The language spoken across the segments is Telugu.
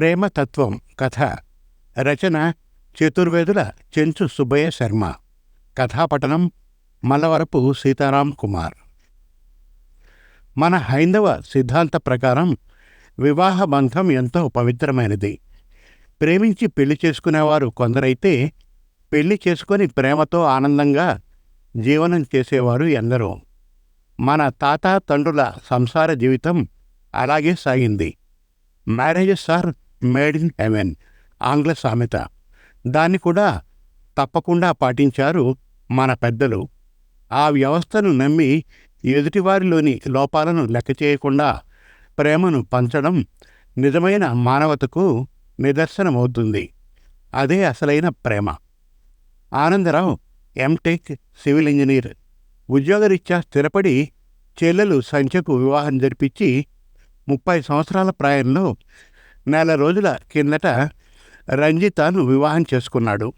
ప్రేమతత్వం కథ రచన చతుర్వేదుల చెంచు సుబ్బయ్య శర్మ. కథాపఠనం మలవరపు సీతారాం కుమార్. మన హైందవ సిద్ధాంత ప్రకారం వివాహ బంధం ఎంతో పవిత్రమైనది. ప్రేమించి పెళ్ళి చేసుకునేవారు కొందరైతే పెళ్ళి చేసుకొని ప్రేమతో ఆనందంగా జీవనం చేసేవారు ఎందరో. మన తాత తండ్రుల సంసార జీవితం అలాగే సాగింది. Marriages are made in heaven ఆంగ్ల సామెత. దాన్ని కూడా తప్పకుండా పాటించారు మన పెద్దలు. ఆ వ్యవస్థను నమ్మి ఎదుటివారిలోని లోపాలను లెక్క చేయకుండా ప్రేమను పంచడం నిజమైన మానవతకు నిదర్శనమవుతుంది. అదే అసలైన ప్రేమ. ఆనందరావు ఎంటెక్ సివిల్ ఇంజనీర్ ఉద్యోగరీత్యా స్థిరపడి చెల్లెలు సంచకు వివాహం జరిపించి ముప్పై సంవత్సరాల ప్రాయంలో నెల రోజుల కిందట రంజితను వివాహం చేసుకున్నాడు.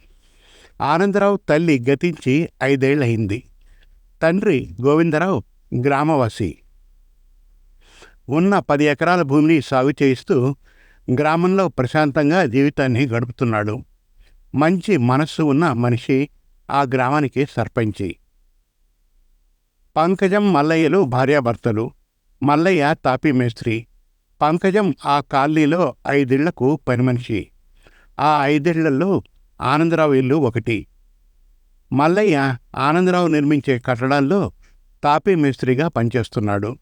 ఆనందరావు తల్లి గతించి ఐదేళ్ళయింది. తండ్రి గోవిందరావు గ్రామవాసి. ఉన్న పది ఎకరాల భూమిని సాగు చేయిస్తూ గ్రామంలో ప్రశాంతంగా జీవితాన్ని గడుపుతున్నాడు. మంచి మనస్సు ఉన్న మనిషి ఆ గ్రామానికి సర్పంచి. పంకజం మల్లయ్యలు భార్యాభర్తలు. మల్లయ్య తాపీ మేస్త్రి. పంకజం ఆ కాలనీలో ఐదేళ్ళకు పని మనిషి. ఆ ఐదేళ్ళలో ఆనందరావు ఇల్లు ఒకటి. మల్లయ్య ఆనందరావు నిర్మించే కట్టడాల్లో తాపీ మేస్త్రిగా పనిచేస్తున్నాడు.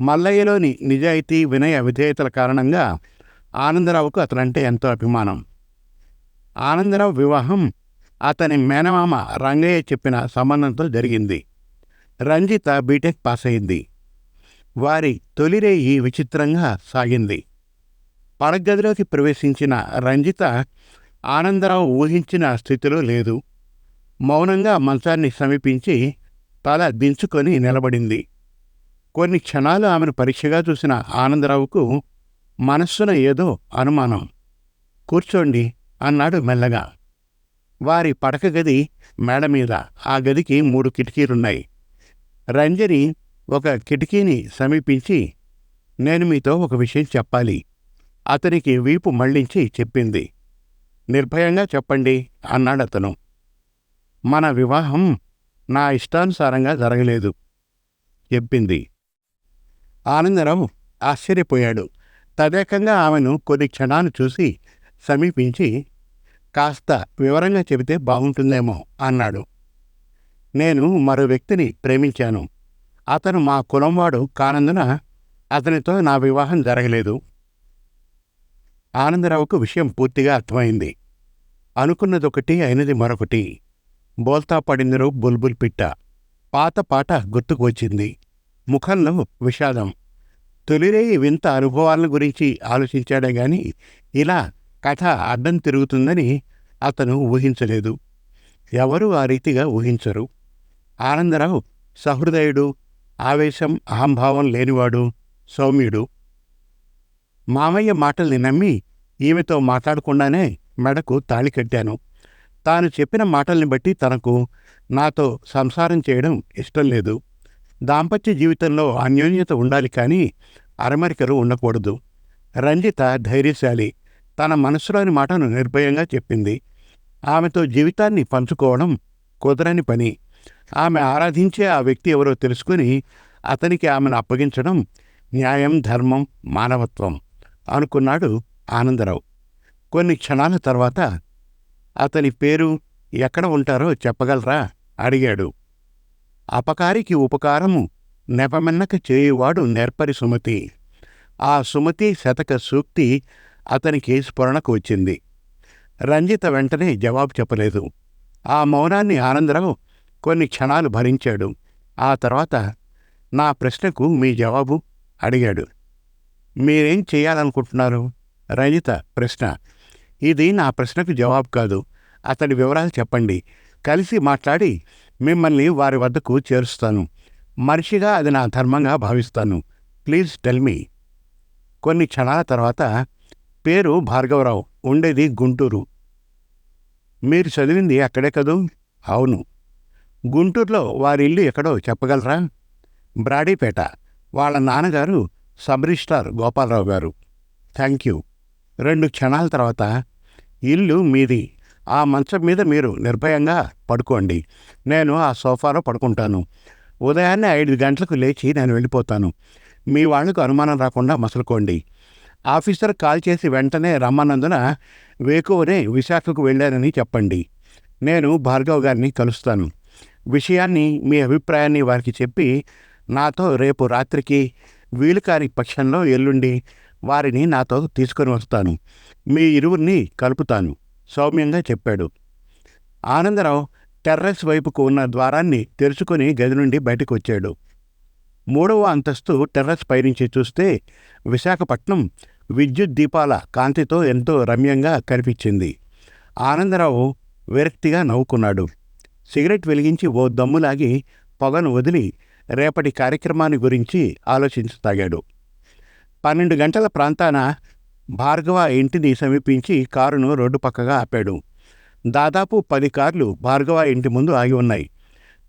మల్లయ్యలోని నిజాయితీ వినయ విధేయతల కారణంగా ఆనందరావుకు అతనంటే ఎంతో అభిమానం. ఆనందరావు వివాహం అతని మేనమామ రంగయ్య చెప్పిన సంబంధంతో జరిగింది. రంజిత బీటెక్ పాస్ అయింది వారి తొలిరేయి విచిత్రంగా సాగింది. పడగదిలోకి ప్రవేశించిన రంజిత ఆనందరావు ఊహించిన స్థితిలో లేదు. మౌనంగా మంచాన్ని సమీపించి తల దించుకొని నిలబడింది. కొన్ని క్షణాలు ఆమెను పరీక్షగా చూసిన ఆనందరావుకు మనస్సున ఏదో అనుమానం. కూర్చోండి అన్నాడు మెల్లగా. వారి పడక గది మేడ మీద ఆ గదికి మూడు కిటికీలున్నాయి. రంజని ఒక కిటికీని సమీపించి నేను మీతో ఒక విషయం చెప్పాలి. అతనికి వీపు మళ్ళించి చెప్పింది. నిర్భయంగా చెప్పండి అన్నాడతను మన వివాహం నా ఇష్టానుసారంగా జరగలేదు చెప్పింది. ఆనందరావు ఆశ్చర్యపోయాడు. తదేకంగా ఆమెను కొన్ని క్షణాలు చూసి సమీపించి కాస్త వివరంగా చెబితే బాగుంటుందేమో అన్నాడు. నేను మరో వ్యక్తిని ప్రేమించాను. అతను మా కులంవాడు కానందున అతనితో నా వివాహం జరగలేదు. ఆనందరావుకు విషయం పూర్తిగా అర్థమైంది. అనుకున్నదొకటి అయినది మరొకటి. బోల్తా పడిందరు బుల్బుల్ పిట్ట. పాత పాట గుర్తుకు వచ్చింది ముఖంలో విషాదం. తొలిరేయి వింత అనుభవాలను గురించి ఆలోచించాడే గాని ఇలా కథ అడ్డం తిరుగుతుందని అతను ఊహించలేదు. ఎవరూ ఆ రీతిగా ఊహించరు. ఆనందరావు సహృదయుడు ఆవేశం అహంభావం లేనివాడు సౌమ్యుడు. మామయ్య మాటల్ని నమ్మి ఈమెతో మాట్లాడకుండానే మెడకు తాళి కట్టాను. తాను చెప్పిన మాటల్ని బట్టి తనకు నాతో సంసారం చేయడం ఇష్టం లేదు. దాంపత్య జీవితంలో అన్యోన్యత ఉండాలి కానీ అరమరికలు ఉండకూడదు. రంజిత ధైర్యశాలి. తన మనసులోని మాటను నిర్భయంగా చెప్పింది. ఆమెతో జీవితాన్ని పంచుకోవడం కుదరని పని. ఆమె ఆరాధించే ఆ వ్యక్తి ఎవరో తెలుసుకుని అతనికి ఆమెను అప్పగించడం న్యాయం ధర్మం మానవత్వం అనుకున్నాడు ఆనందరావు. కొన్ని క్షణాల తర్వాత అతని పేరు ఎక్కడ ఉంటారో చెప్పగలరా? అడిగాడు. అపకారికి ఉపకారము నెపమెన్నక చేయువాడు నేర్పరి సుమతి. ఆ సుమతి శతక సూక్తి అతనికి స్ఫురణకు వచ్చింది. రంజిత వెంటనే జవాబు చెప్పలేదు. ఆ మౌనాన్ని ఆనందరావు కొన్ని క్షణాలు భరించాడు. ఆ తర్వాత నా ప్రశ్నకు మీ జవాబు అడిగాడు. మీరేం చేయాలనుకుంటున్నారు? రజిత ప్రశ్న. ఇది నా ప్రశ్నకు జవాబు కాదు. అతడి వివరాలు చెప్పండి. కలిసి మాట్లాడి మిమ్మల్ని వారి వద్దకు చేరుస్తాను. మనిషిగా అది నా ధర్మంగా భావిస్తాను. Please tell me. కొన్ని క్షణాల తర్వాత పేరు భార్గవరావు ఉండేది గుంటూరు. మీరు చదివింది అక్కడే కదూ? అవును. గుంటూరులో వారి ఇల్లు ఎక్కడో చెప్పగలరా? బ్రాడీపేట. వాళ్ళ నాన్నగారు sub registrar Gopalarao garu. Thank you. రెండు క్షణాల తర్వాత ఇల్లు మీది. ఆ మంచం మీద మీరు నిర్భయంగా పడుకోండి. నేను ఆ సోఫాలో పడుకుంటాను. ఉదయాన్నే ఐదు గంటలకు లేచి నేను వెళ్ళిపోతాను. మీ వాళ్ళకు అనుమానం రాకుండా మసలుకోండి. ఆఫీసర్ కాల్ చేసి వెంటనే రమ్మన్నందున వేకువనే విశాఖకు వెళ్ళానని చెప్పండి. నేను భార్గవ్ గారిని కలుస్తాను. విషయాన్ని మీ అభిప్రాయాన్ని వారికి చెప్పి నాతో రేపు రాత్రికి వీలు కాని పక్షంలో ఎల్లుండి వారిని నాతో తీసుకొని వస్తాను. మీ ఇరువురిని కలుపుతాను సౌమ్యంగా చెప్పాడు. ఆనందరావు టెర్రస్ వైపుకు ఉన్న ద్వారాన్ని తెరుచుకొని గది నుండి బయటకు వచ్చాడు మూడవ అంతస్తు టెర్రస్ పైనుంచి చూస్తే విశాఖపట్నం విద్యుత్ దీపాల కాంతితో ఎంతో రమ్యంగా కనిపించింది. ఆనందరావు విరక్తిగా నవ్వుకున్నాడు. సిగరెట్ వెలిగించి ఓ దమ్ములాగి పొగను వదిలి రేపటి కార్యక్రమాన్ని గురించి ఆలోచించసాగాడు పన్నెండు గంటల ప్రాంతాన భార్గవ ఇంటిని సమీపించి కారును రోడ్డు పక్కగా ఆపాడు. దాదాపు పది కార్లు భార్గవ ఇంటి ముందు ఆగి ఉన్నాయి.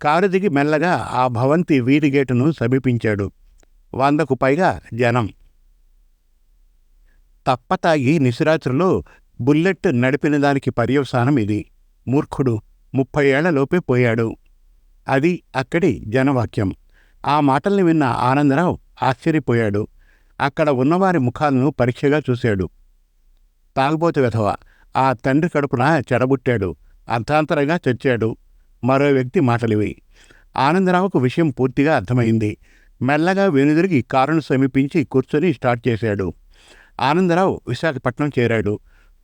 కారు దిగి మెల్లగా ఆ భవంతి వీధి గేటును సమీపించాడు. వందకు పైగా జనం. తప్పతాగి నిశరాత్రులు బుల్లెట్ నడిపిన దానికి పర్యవసానం ఇది. మూర్ఖుడు! ముప్పై ఏళ్ళలోపే పోయాడు. అది అక్కడి జనవాక్యం. ఆ మాటల్ని విన్న ఆనందరావు ఆశ్చర్యపోయాడు. అక్కడ ఉన్నవారి ముఖాలను పరీక్షగా చూశాడు. తాగుబోతు వెధవ ఆ తండ్రి కడుపున చెడబుట్టాడు అర్థాంతరంగా చచ్చాడు. మరో వ్యక్తి మాటలివి. ఆనందరావుకు విషయం పూర్తిగా అర్థమైంది. మెల్లగా వెనుదిరిగి కారును సమీపించి కూర్చొని స్టార్ట్ చేశాడు. ఆనందరావు విశాఖపట్నం చేరాడు.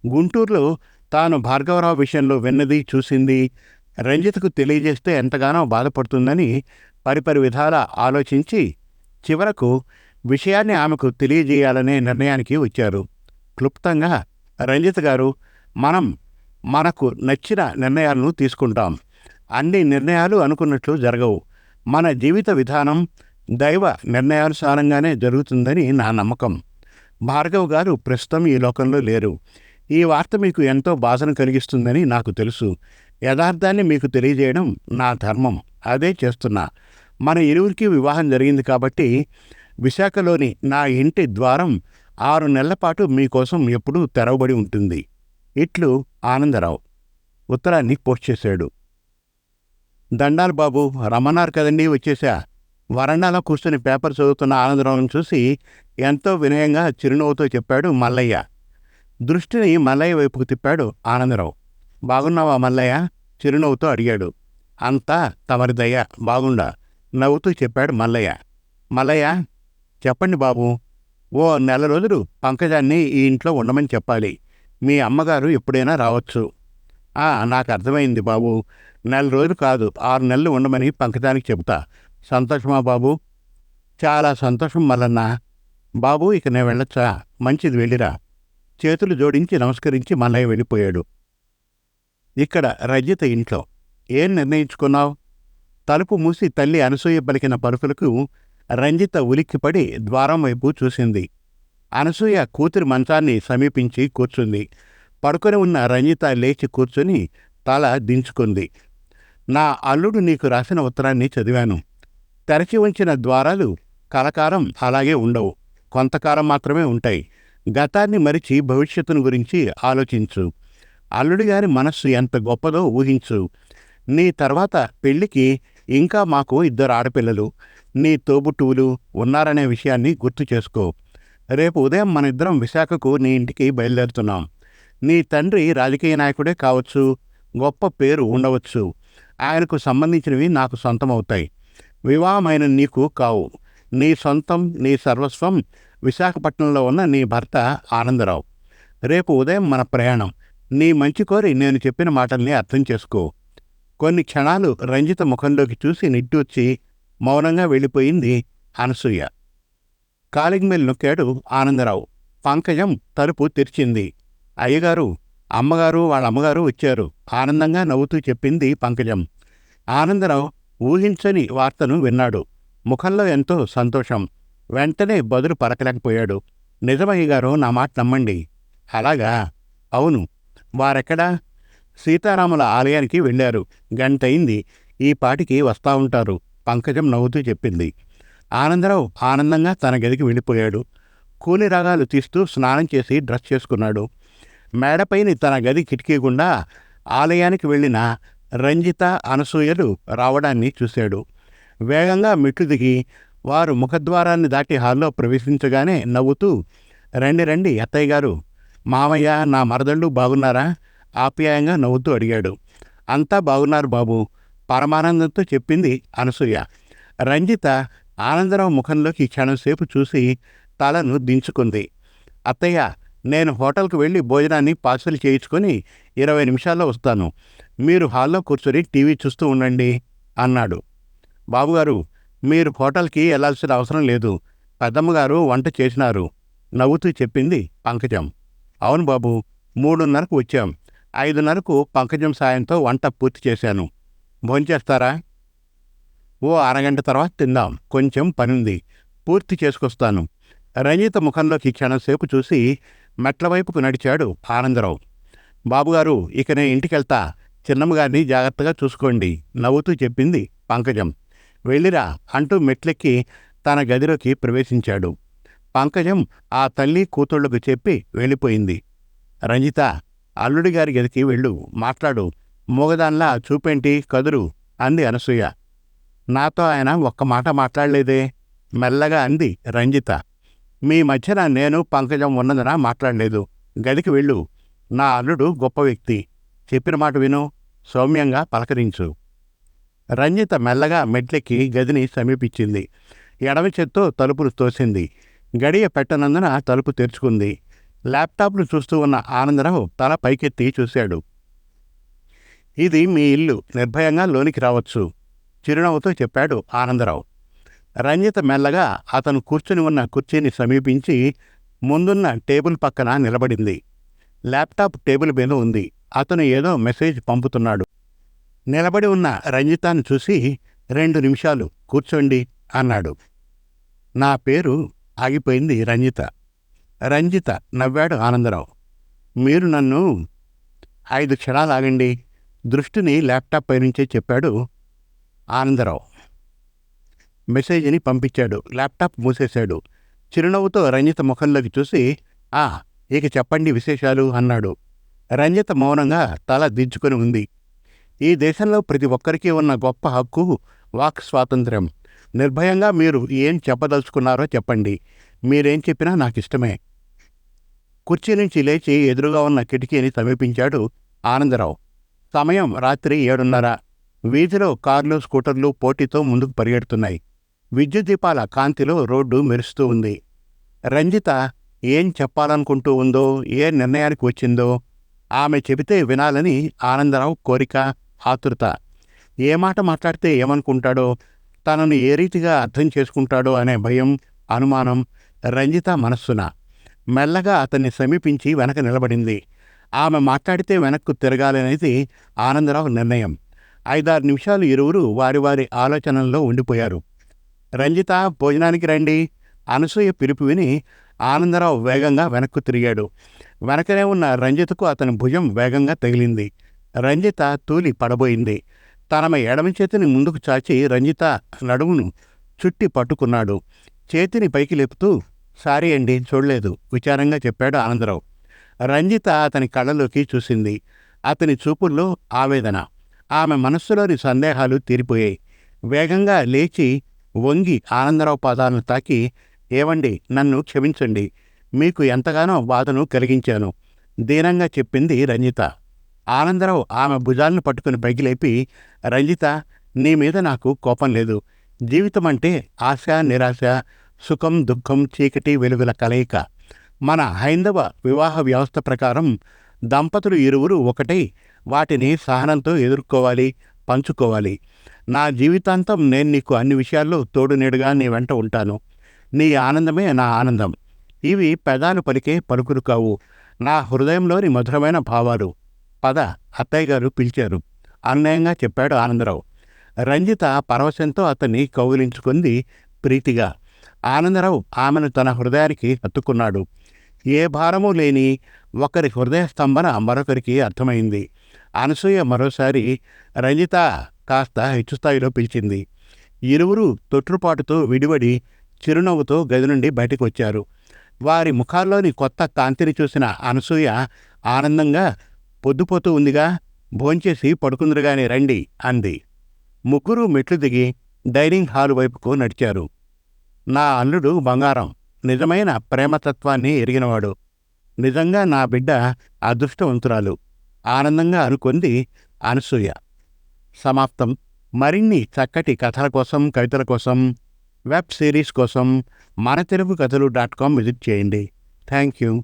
గుంటూరులో తాను భార్గవరావు విషయంలో విన్నది చూసింది రంజిత్కు తెలియజేస్తే ఎంతగానో బాధపడుతుందని పరిపరి విధాల ఆలోచించి చివరకు విషయాన్ని ఆమెకు తెలియజేయాలనే నిర్ణయానికి వచ్చారు. క్లుప్తంగా రంజిత్ గారు మనం మనకు నచ్చిన నిర్ణయాలను తీసుకుంటాం. అన్ని నిర్ణయాలు అనుకున్నట్లు జరగవు. మన జీవిత విధానం దైవ నిర్ణయానుసారంగానే జరుగుతుందని నా నమ్మకం. భార్గవ్ గారు ప్రస్తుతం ఈ లోకంలో లేరు. ఈ వార్త మీకు ఎంతో బాధను కలిగిస్తుందని నాకు తెలుసు. యథార్థాన్ని మీకు తెలియజేయడం నా ధర్మం. అదే చేస్తున్నా. మన ఇరువురికి వివాహం జరిగింది కాబట్టి విశాఖలోని నా ఇంటి ద్వారం ఆరు నెలల పాటు మీకోసం ఎప్పుడూ తెరవబడి ఉంటుంది. ఇట్లు ఆనందరావు. ఉత్తరాన్ని పోస్ట్ చేశాడు. దండాలు బాబు రమ్మన్నారు కదండి వచ్చేసా? వరండాలో కూర్చుని పేపర్ చదువుతున్న ఆనందరావును చూసి ఎంతో వినయంగా చిరునవ్వుతో చెప్పాడు మల్లయ్య. దృష్టిని మల్లయ్య వైపుకు తిప్పాడు ఆనందరావు. బాగున్నావా మల్లయ్య? చిరునవ్వుతో అడిగాడు. అంతా తమరిదయ్య బాగుండా నవ్వుతూ చెప్పాడు మల్లయ్య. మల్లయ్య చెప్పండి బాబు. ఓ నెల రోజులు పంకజాన్ని ఈ ఇంట్లో ఉండమని చెప్పాలి. మీ అమ్మగారు ఎప్పుడైనా రావచ్చు. ఆ నాకు అర్థమైంది బాబు. నెల రోజులు కాదు ఆరు నెలలు ఉండమని పంకజానికి చెబుతా. సంతోషమా బాబు? చాలా సంతోషం మల్లన్న. బాబు ఇక నేను వెళ్ళొచ్చా? మంచిది వెళ్ళిరా. చేతులు జోడించి నమస్కరించి మల్లయ్య వెళ్ళిపోయాడు. ఇక్కడ రజిత ఇంట్లో ఏం నిర్ణయించుకున్నావు? తలుపు మూసి తల్లి అనసూయ పలికిన పరుపులకు రంజిత ఉలిక్కిపడి ద్వారం వైపు చూసింది. అనసూయ కూతురి మంచాన్ని సమీపించి కూర్చుంది. పడుకొని ఉన్న రంజిత లేచి కూర్చుని తల దించుకుంది. నా అల్లుడు నీకు రాసిన ఉత్తరాన్ని చదివాను. తెరచి ఉంచిన ద్వారాలు కలకాలం అలాగే ఉండవు. కొంతకాలం మాత్రమే ఉంటాయి. గతాన్ని మరిచి భవిష్యత్తును గురించి ఆలోచించు. అల్లుడి గారి మనస్సు ఎంత గొప్పదో ఊహించు. నీ తర్వాత పెళ్ళికి ఇంకా మాకు ఇద్దరు ఆడపిల్లలు. నీ తోబుట్టువులు ఉన్నారనే విషయాన్ని గుర్తు చేసుకో. రేపు ఉదయం మన ఇద్దరం విశాఖకు నీ ఇంటికి బయలుదేరుతున్నాం. నీ తండ్రి రాజకీయ నాయకుడే కావచ్చు గొప్ప పేరు ఉండవచ్చు. ఆయనకు సంబంధించినవి నాకు సొంతమవుతాయి. వివాహమైన నీకు కావు. నీ సొంతం నీ సర్వస్వం విశాఖపట్నంలో ఉన్న నీ భర్త ఆనందరావు. రేపు ఉదయం మన ప్రయాణం. నీ మంచి కోరి నేను చెప్పిన మాటల్ని అర్థం చేసుకో. కొన్ని క్షణాలు రంజిత ముఖంలోకి చూసి నిట్టూర్చి మౌనంగా వెళ్ళిపోయింది అనసూయ. కాలింగ్ మెల్ నొక్కాడు ఆనందరావు. పంకజం తలుపు తెరిచింది. అయ్యగారు అమ్మగారు వాళ్ళ అమ్మగారు వచ్చారు. ఆనందంగా నవ్వుతూ చెప్పింది పంకజం. ఆనందరావు ఊహించని వార్తను విన్నాడు. ముఖంలో ఎంతో సంతోషం. వెంటనే బదులు పలకలేకపోయాడు నిజమయ్యగారు నా మాట నమ్మండి. అలాగా? అవును. వారెక్కడా? సీతారాముల ఆలయానికి వెళ్ళారు. గంటయింది. ఈ పాటికి వస్తా ఉంటారు. పంకజం నవ్వుతూ చెప్పింది. ఆనందరావు ఆనందంగా తన గదికి వెళ్ళిపోయాడు. కూలి రాగాలు తీస్తూ స్నానం చేసి డ్రెస్ చేసుకున్నాడు. మేడపైని తన గది కిటికీ గుండా ఆలయానికి వెళ్ళిన రంజిత అనసూయలు రావడాన్ని చూశాడు. వేగంగా మెట్లు దిగి వారు ముఖద్వారాన్ని దాటి హాల్లో ప్రవేశించగానే నవ్వుతూ రండి రండి అత్తయ్య గారు. మామయ్య నా మరదళ్ళు బాగున్నారా? ఆప్యాయంగా నవ్వుతూ అడిగాడు. అంతా బాగున్నారు బాబు. పరమానందంతో చెప్పింది అనసూయ. రంజిత ఆనందరావు ముఖంలోకి క్షణంసేపు చూసి తలను దించుకుంది. అత్తయ్య నేను హోటల్కి వెళ్ళి భోజనాన్ని పార్సల్ చేయించుకొని ఇరవై నిమిషాల్లో వస్తాను. మీరు హాల్లో కూర్చొని టీవీ చూస్తూ ఉండండి అన్నాడు. బాబుగారు మీరు హోటల్కి వెళ్ళాల్సిన అవసరం లేదు. పెద్దమ్మగారు వంట చేసినారు. నవ్వుతూ చెప్పింది పంకజం. అవును బాబు మూడున్నరకు వచ్చాం. ఐదున్నరకు పంకజం సాయంతో వంట పూర్తి చేశాను. భోంచేస్తారా ఓ అరగంట తర్వాత తిందాం. కొంచెం పనుంది. పూర్తి చేసుకొస్తాను. రంజిత ముఖంలోకి క్షణంసేపు చూసి మెట్ల వైపుకు నడిచాడు ఆనందరావు బాబుగారు ఇక నేను ఇంటికెళ్తా. చిన్నమ్మగారిని జాగ్రత్తగా చూసుకోండి. నవ్వుతూ చెప్పింది పంకజం. వెళ్ళిరా అంటూ మెట్లెక్కి తన గదిలోకి ప్రవేశించాడు. పంకజం ఆ తల్లి కూతుళ్ళకు చెప్పి వెళ్ళిపోయింది. రంజిత అల్లుడి గారి గదికి వెళ్ళు మాట్లాడు. మూగదాన్లా చూపేంటి కదురు అంది అనసూయ. నాతో ఆయన ఒక్క మాట మాట్లాడలేదే మెల్లగా అంది రంజిత. మీ మధ్యన నేను పంకజం ఉన్నదన మాట్లాడలేదు. గదికి వెళ్ళు. నా అల్లుడు గొప్ప వ్యక్తి. చెప్పిన మాట విను సౌమ్యంగా పలకరించు. రంజిత మెల్లగా మెట్లెక్కి గదిని సమీపించింది. ఎడమ చేత్తో తలుపులు తోసింది. గడియ పెట్టనందున తలుపు తెరుచుకుంది. ల్యాప్టాప్ను చూస్తూ ఉన్న ఆనందరావు తల పైకెత్తి చూశాడు. ఇది మీ ఇల్లు. నిర్భయంగా లోనికి రావచ్చు చిరునవ్వుతో చెప్పాడు ఆనందరావు. రంజిత మెల్లగా అతను కూర్చుని ఉన్న కుర్చీని సమీపించి ముందున్న టేబుల్ పక్కన నిలబడింది. ల్యాప్టాప్ టేబుల్ మీద ఉంది. అతను ఏదో మెసేజ్ పంపుతున్నాడు. నిలబడి ఉన్న రంజితాన్ని చూసి రెండు నిమిషాలు కూర్చోండి అన్నాడు. నా పేరు ఆగిపోయింది రంజిత. రంజిత నవ్వాడు ఆనందరావు. మీరు నన్ను ఐదు క్షణాలు ఆగండి దృష్టిని ల్యాప్టాప్ పైనుంచే చెప్పాడు ఆనందరావు. మెసేజ్ని పంపించాడు. ల్యాప్టాప్ మూసేశాడు. చిరునవ్వుతో రంజిత ముఖంలోకి చూసి ఆ ఇక చెప్పండి విశేషాలు అన్నాడు. రంజిత మౌనంగా తల దించుకొని ఉంది. ఈ దేశంలో ప్రతి ఒక్కరికి ఉన్న గొప్ప హక్కు వాక్ స్వాతంత్ర్యం. నిర్భయంగా మీరు ఏం చెప్పదలుచుకున్నారో చెప్పండి. మీరేం చెప్పినా నాకు ఇష్టమే కుర్చీ నుంచి లేచి ఎదురుగా ఉన్న కిటికీని సమీపించాడు ఆనందరావు. సమయం రాత్రి ఏడున్నర. వీధిలో కార్లు స్కూటర్లు పోటీతో ముందుకు పరిగెడుతున్నాయి. విద్యుత్ దీపాల కాంతిలో రోడ్డు మెరుస్తూ ఉంది. రంజిత ఏం చెప్పాలనుకుంటూ ఉందో ఏ నిర్ణయానికి వచ్చిందో ఆమె చెబితే వినాలని ఆనందరావు కోరిక ఆతురత. ఏ మాట మాట్లాడితే ఏమనుకుంటాడో తనను ఏ రీతిగా అర్థం చేసుకుంటాడో అనే భయం అనుమానం రంజిత మనస్సున మెల్లగా అతన్ని సమీపించి వెనక నిలబడింది. ఆమె మాట్లాడితే వెనక్కు తిరగాలనేది ఆనందరావు నిర్ణయం. ఐదారు నిమిషాలు ఇరువురు వారి వారి ఆలోచనల్లో ఉండిపోయారు. రంజిత భోజనానికి రండి అనసూయ పిలుపు విని ఆనందరావు వేగంగా వెనక్కు తిరిగాడు. వెనకనే ఉన్న రంజితకు అతని భుజం వేగంగా తగిలింది. రంజిత తూలి పడబోయింది. తనమ ఎడమ చేతిని ముందుకు చాచి రంజిత నడుమును చుట్టి పట్టుకున్నాడు. చేతిని పైకి లేపుతూ సారీ అండి చూడలేదు విచారంగా చెప్పాడు ఆనందరావు. రంజిత అతని కళ్ళలోకి చూసింది. అతని చూపుల్లో ఆవేదన. ఆమె మనస్సులోని సందేహాలు తీరిపోయాయి. వేగంగా లేచి వంగి ఆనందరావు పాదాలను తాకి ఏవండి నన్ను క్షమించండి. మీకు ఎంతగానో బాధను కలిగించాను దీనంగా చెప్పింది రంజిత. ఆనందరావు ఆమె భుజాలను పట్టుకుని పైకి లేపి రంజిత నీ మీద నాకు కోపం లేదు. జీవితం అంటే ఆశ నిరాశ సుఖం దుఃఖం చీకటి వెలుగుల కలయిక. మన హైందవ వివాహ వ్యవస్థ ప్రకారం దంపతులు ఇరువురు ఒకటై వాటిని సహనంతో ఎదుర్కోవాలి పంచుకోవాలి. నా జీవితాంతం నేను నీకు అన్ని విషయాల్లో తోడునీడుగా నీ వెంట ఉంటాను. నీ ఆనందమే నా ఆనందం. ఇవి పెదాలు పలికే పలుకులు కావు. నా హృదయంలోని మధురమైన భావాలు. పద అత్తయ్య గారు పిలిచారు. అన్యాయంగా చెప్పాడు ఆనందరావు. రంజిత పరవశంతో అతన్ని కౌగిలించుకుంది ప్రీతిగా. ఆనందరావు ఆమెను తన హృదయానికి హత్తుకున్నాడు. ఏ భారము లేని ఒకరి హృదయ స్తంభన మరొకరికి అర్థమైంది. అనసూయ మరోసారి రంజిత కాస్త హెచ్చుస్థాయిలో పిలిచింది. ఇరువురు తొట్టుపాటుతో విడివడి చిరునవ్వుతో గది నుండి బయటకు వచ్చారు. వారి ముఖాల్లోని కొత్త కాంతిని చూసిన అనసూయ ఆనందంగా పొద్దుపోతూ ఉందిగా భోంచేసి పడుకుందరుగాని రండి అంది. ముగ్గురు మెట్లు దిగి డైనింగ్ హాలు వైపుకు నడిచారు. నా అల్లుడు బంగారం నిజమైన ప్రేమతత్వాన్ని ఎరిగినవాడు. నిజంగా నా బిడ్డ అదృష్టవంతురాలు ఆనందంగా అనుకుంది అనసూయ. సమాప్తం. మరిన్ని చక్కటి కథల కోసం కవితల కోసం వెబ్ సిరీస్ కోసం మన తెలుగు కథలు డాట్ కామ్ విజిట్ చేయండి. Thank you